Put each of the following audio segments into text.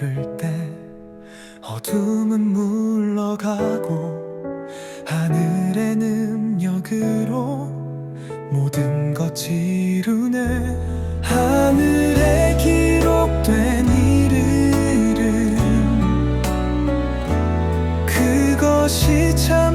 부를 때 어둠은 물러가고 하늘의 능력으로 모든 것 지루네. 하늘에 기록된 이름 그것이 참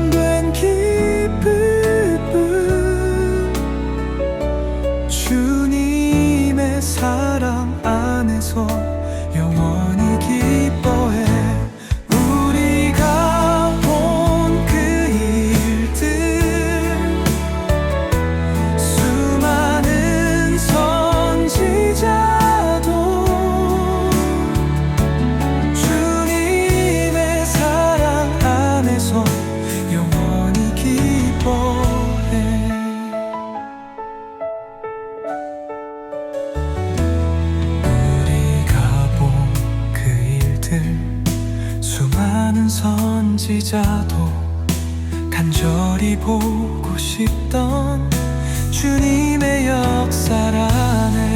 많은 선지자도 간절히 보고 싶던 주님의 역사라네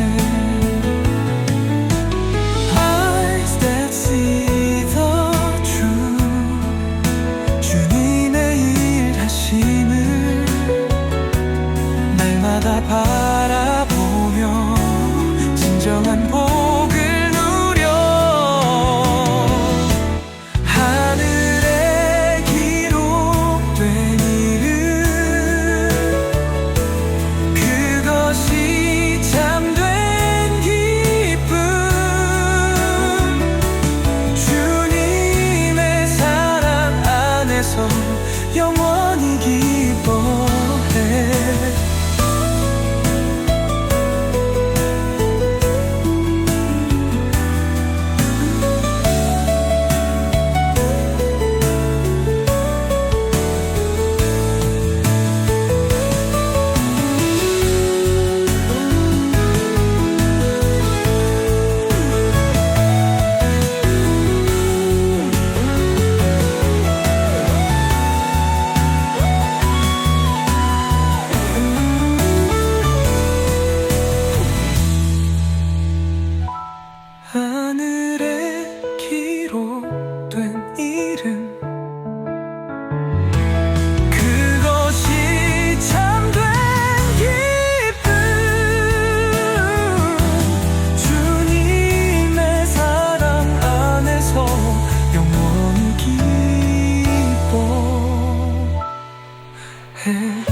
You're more Hey.